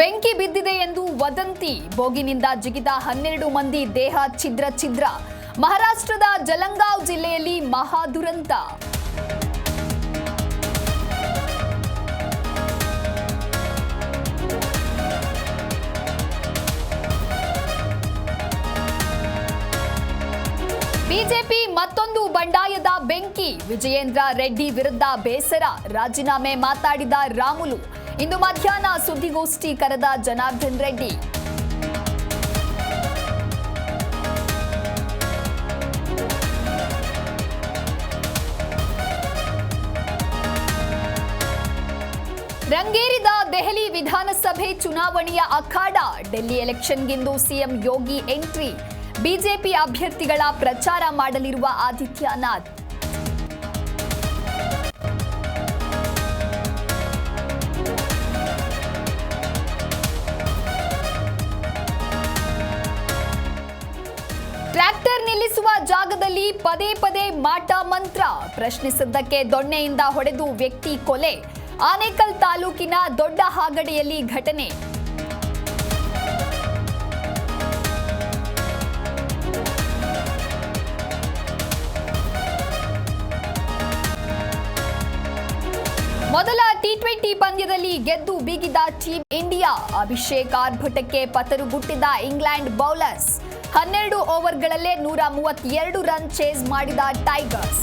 ಬೆಂಕಿ ಬಿದ್ದಿದೆ ಎಂದು ವದಂತಿ. ಬೋಗಿನಿಂದ ಜಿಗಿದ ಹನ್ನೆರಡು ಮಂದಿ ದೇಹ ಛಿದ್ರ ಛಿದ್ರ. ಮಹಾರಾಷ್ಟ್ರದ ಜಲಂಗಾವ್ ಜಿಲ್ಲೆಯಲ್ಲಿ ಮಹಾ ದುರಂತ. ಬಿಜೆಪಿ ಮತ್ತೊಂದು ಬಂಡಾಯದ ಬೆಂಕಿ. ವಿಜಯೇಂದ್ರ ರೆಡ್ಡಿ ವಿರುದ್ಧ ಬೇಸರ. ರಾಜೀನಾಮೆ ಮಾತಾಡಿದ ರಾಮುಲು. ಇಂದು ಮಧ್ಯಾಹ್ನ ಸುದ್ದಿಗೋಷ್ಠಿ ಕರೆದ ಜನಾರ್ದನ್ ರೆಡ್ಡಿ. ರಂಗೇರಿದ ದೆಹಲಿ ವಿಧಾನಸಭೆ ಚುನಾವಣೆಯ ಅಖಾಡ, ಡೆಲ್ಲಿ ಎಲೆಕ್ಷನ್ಗಿಂದು ಸಿಎಂ ಯೋಗಿ ಎಂಟ್ರಿ. ಬಿಜೆಪಿ ಅಭ್ಯರ್ಥಿಗಳ ಪ್ರಚಾರ ಮಾಡಲಿರುವ ಆದಿತ್ಯನಾಥ್. ಟ್ರ್ಯಾಕ್ಟರ್ ನಿಲ್ಲಿಸುವ ಜಾಗದಲ್ಲಿ ಪದೇ ಪದೇ ಮಾಟ ಮಂತ್ರ ಪ್ರಶ್ನಿಸಿದ್ದಕ್ಕೆ ದೊಣ್ಣೆಯಿಂದ ಹೊಡೆದು ವ್ಯಕ್ತಿ ಕೊಲೆ. ಆನೇಕಲ್ ತಾಲೂಕಿನ ದೊಡ್ಡ ಹಾಗಡೆಯಲ್ಲಿ ಘಟನೆ. ಮೊದಲ ಟಿ ಟ್ವೆಂಟಿ ಪಂದ್ಯದಲ್ಲಿ ಗೆದ್ದು ಬೀಗಿದ ಟೀಮ್ ಇಂಡಿಯಾ. ಅಭಿಷೇಕ್ ಆರ್ಭಟಕ್ಕೆ ಪತರುಗುಟ್ಟಿದ ಇಂಗ್ಲೆಂಡ್ ಬೌಲರ್ಸ್. ಹನ್ನೆರಡು ಓವರ್ಗಳಲ್ಲೇ ನೂರ ಮೂವತ್ತೆರಡು ರನ್ ಚೇಸ್ ಮಾಡಿದ ಟೈಗರ್ಸ್.